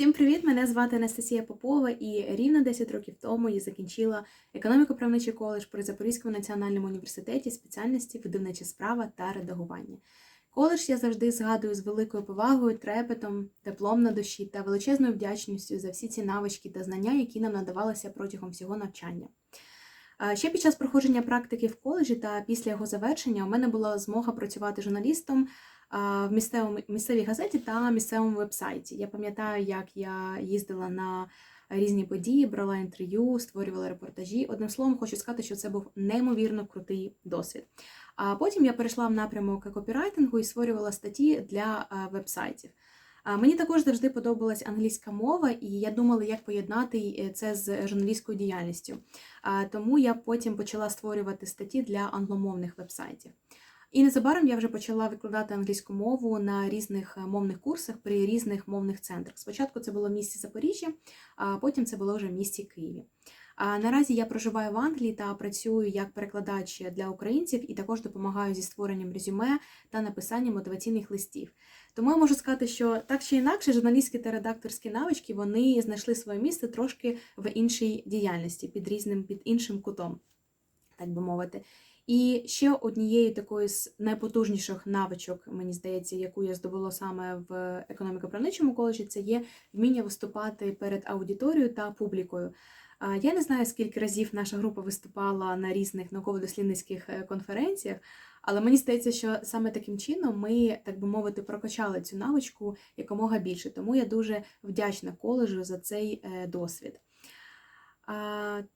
Всім привіт! Мене звати Анастасія Попова, і рівно 10 років тому я закінчила економіко-правничий коледж при Запорізькому національному університеті спеціальності видавнича справа та редагування. Коледж я завжди згадую з великою повагою, трепетом, теплом на душі та величезною вдячністю за всі ці навички та знання, які нам надавалися протягом всього навчання. Ще під час проходження практики в коледжі та після його завершення у мене була змога працювати журналістом в місцевому місцевій газеті та місцевому вебсайті. Я пам'ятаю, як я їздила на різні події, брала інтерв'ю, створювала репортажі. Одним словом, хочу сказати, що це був неймовірно крутий досвід. А потім я перейшла в напрямок копірайтингу і створювала статті для вебсайтів. Мені також завжди подобалась англійська мова, і я думала, як поєднати е, це з журналістською діяльністю. Тому я потім почала створювати статті для англомовних вебсайтів. І незабаром я вже почала викладати англійську мову на різних е, мовних курсах при різних мовних центрах. Спочатку це було в місті Запоріжжя, а потім це було вже в місті Києві. Наразі я проживаю в Англії та працюю як перекладач для українців і також допомагаю зі створенням резюме та написанням мотиваційних листів. Тому я можу сказати, що так чи інакше, журналістські та редакторські навички вони знайшли своє місце трошки в іншій діяльності під різним під іншим кутом, так би мовити. І ще однією такою з найпотужніших навичок, мені здається, яку я здобула саме в економіко-правничому коледжі, це є вміння виступати перед аудиторією та публікою. Я не знаю, скільки разів наша група виступала на різних науково-дослідницьких е, конференціях, але мені здається, що саме таким чином ми, так би мовити, прокачали цю навичку якомога більше. Тому я дуже вдячна коледжу за цей е, досвід.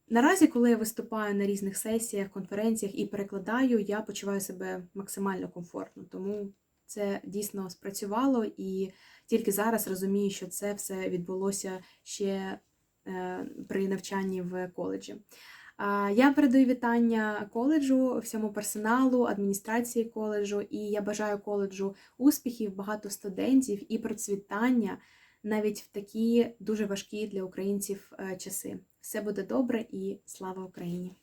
Наразі, коли я виступаю на різних сесіях, конференціях і перекладаю, я почуваю себе максимально комфортно. Тому це дійсно спрацювало, і тільки зараз розумію, що це все відбулося ще е, при навчанні в коледжі. Я передаю вітання коледжу, всьому персоналу, адміністрації коледжу, і я бажаю коледжу успіхів, багато студентів і процвітання навіть в такі дуже важкі для українців е, часи. Все буде добре і слава Україні!